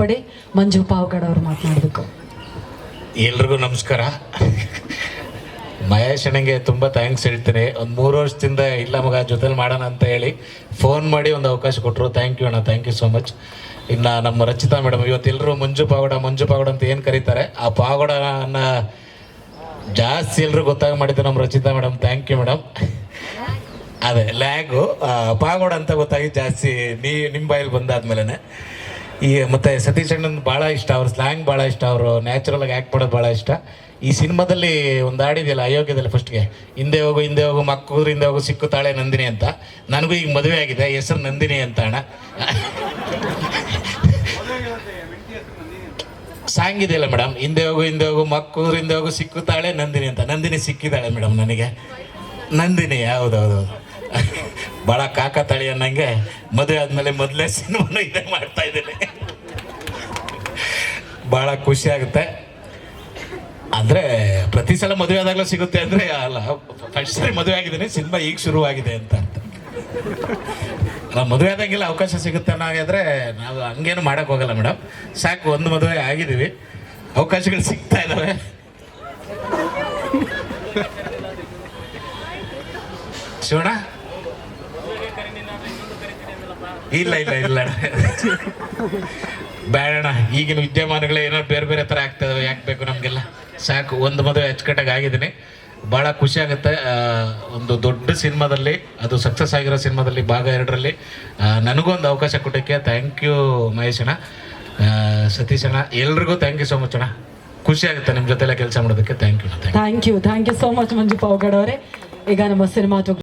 ಪಡೆ ಮಂಜು ಪಾವಗಡ ಅವರು ಮಾತನಾಡಬೇಕು. ಎಲ್ರಿಗೂ ನಮಸ್ಕಾರ. ಮಹೇಶ್ ಅಣ್ಣಂಗೆ ತುಂಬ ಥ್ಯಾಂಕ್ಸ್ ಹೇಳ್ತೀನಿ. ಒಂದು ಮೂರು ವರ್ಷದಿಂದ ಇಲ್ಲ ಮಗ, ಜೊತೆಲಿ ಮಾಡೋಣ ಅಂತ ಹೇಳಿ ಫೋನ್ ಮಾಡಿ ಒಂದು ಅವಕಾಶ ಕೊಟ್ಟರು ಥ್ಯಾಂಕ್ ಯು ಅಣ್ಣ ಥ್ಯಾಂಕ್ ಯು ಸೋ ಮಚ್ ಇನ್ನು ನಮ್ಮ ರಚಿತಾ ಮೇಡಮ್ ಇವತ್ತೆಲ್ಲರೂ ಮಂಜು ಪಾವಡ ಮಂಜು ಪಾವಡ ಅಂತ ಏನು ಕರೀತಾರೆ? ಆ ಪಾವಗಡನ ಜಾಸ್ತಿ ಎಲ್ಲರೂ ಗೊತ್ತಾಗ ಮಾಡಿದ್ದು ನಮ್ಮ Rachita madam thank you madam ಅದೇ, ಲ್ಯಾಗು ಪಾವಡ ಅಂತ ಗೊತ್ತಾಗಿ ಜಾಸ್ತಿ ನೀ ನಿಮ್ಮ ಬಾಯಲ್ಲಿ ಬಂದಾದ್ಮೇಲೆ ಈ ಮತ್ತೆ ಸತೀಶ್ ಅಣ್ಣನ್ ಭಾಳ ಇಷ್ಟ, ಅವ್ರ ಸ್ಲ್ಯಾಂಗ್ ಭಾಳ ಇಷ್ಟ, ಅವರು ನ್ಯಾಚುರಲ್ ಆಗಿ ಆ್ಯಕ್ಟ್ ಮಾಡೋದು ಭಾಳ ಇಷ್ಟ. ಈ ಸಿನಿಮಾದಲ್ಲಿ ಒಂದು ಹಾಡಿದೆಯಲ್ಲ, ಅಯೋಗ್ಯದಲ್ಲಿ ಫಸ್ಟ್ಗೆ ಹಿಂದೆ ಹೋಗು ಹಿಂದೆ ಹೋಗು ಮಕ್ಕಳು ಹಿಂದೆ ಹೋಗು, ಸಿಕ್ಕುತ್ತಾಳೆ ನಂದಿನಿ ಅಂತ. ನನಗೂ ಈಗ ಮದುವೆ ಆಗಿದೆ, ಹೆಸರು ನಂದಿನಿ ಅಂತ, ಅಣ್ಣ. ಸಾಂಗ್ ಇದೆಯಲ್ಲ ಮೇಡಮ್ ಹಿಂದೆ ಹೋಗು ಹಿಂದೆ ಹೋಗು ಮಕ್ಕಳು ಹಿಂದೆ ಹೋಗು, ಸಿಕ್ಕುತ್ತಾಳೆ ನಂದಿನಿ ಅಂತ. ನಂದಿನಿ ಸಿಕ್ಕಿದ್ದಾಳೆ ಮೇಡಮ್ ನನಗೆ. ನಂದಿನಿ ಹೌದೌದು ಭಾಳ ಕಾಕತಾಳಿ ಅನ್ನಂಗೆ ಮದುವೆ ಆದಮೇಲೆ ಮೊದಲೇ ಸಿನಿಮಾನು ಇದೇ ಮಾಡ್ತಾ ಇದ್ದೀನಿ. ಭಾಳ ಖುಷಿ ಆಗುತ್ತೆ. ಅಂದರೆ ಪ್ರತಿ ಸಲ ಮದುವೆ ಆದಾಗಲೂ ಸಿಗುತ್ತೆ ಅಂದರೆ ಅಲ್ಲ ಫಸ್ಟ್ ಸರಿ ಮದುವೆ ಆಗಿದ್ದೀನಿ, ಸಿನಿಮಾ ಈಗ ಶುರುವಾಗಿದೆ ಅಂತ ಅರ್ಥ. ನಾವು ಮದುವೆ ಆದಂಗೆಲ್ಲ ಅವಕಾಶ ಸಿಗುತ್ತೆ ಅನ್ನೋದಾದರೆ ನಾವು ಹಂಗೇನು ಮಾಡಕ್ ಹೋಗಲ್ಲ ಮೇಡಮ್. ಸಾಕು, ಒಂದು ಮದುವೆ ಆಗಿದ್ದೀವಿ. ಅವಕಾಶಗಳು ಸಿಗ್ತಾ ಇದ್ದಾವೆ ಶಿವಣ್ಣ? ಇಲ್ಲ ಇಲ್ಲ ಇಲ್ಲ. ಬೇಡಣ ಈಗಿನ ವಿದ್ಯಮಾನಗಳೇ ಏನೋ ಬೇರೆ ಬೇರೆ ಥರ ಆಗ್ತದೆ ಯಾಕೆ ಬೇಕು ನಮಗೆಲ್ಲ? ಸಾಕು, ಒಂದು ಮದುವೆ ಅಚ್ಚುಕಟ್ಟಾಗಿ ಆಗಿದ್ದೀನಿ ಭಾಳ ಖುಷಿ ಆಗುತ್ತೆ ಒಂದು ದೊಡ್ಡ ಸಿನಿಮಾದಲ್ಲಿ, ಅದು ಸಕ್ಸಸ್ ಆಗಿರೋ ಸಿನಿಮಾದಲ್ಲಿ ಭಾಗ ಎರಡರಲ್ಲಿ ನನಗೂ ಒಂದು ಅವಕಾಶ ಕೊಟ್ಟಕ್ಕೆ ಥ್ಯಾಂಕ್ ಯು ಮಹೇಶ್ ಅಣ್ಣ. ಸತೀಶ್ ಅಣ್ಣ, ಎಲ್ರಿಗೂ ಥ್ಯಾಂಕ್ ಯು ಸೋ ಮಚ್ ಅಣ್ಣ. ಖುಷಿ ಆಗುತ್ತೆ ನಿಮ್ಮ ಜೊತೆಲ್ಲ ಕೆಲಸ ಮಾಡೋದಕ್ಕೆ. Thank you thank you thank you so much Manju Pavagada ಅವರೇ ಈಗ ನಮ್ಮ ಸಿನಿಮಾ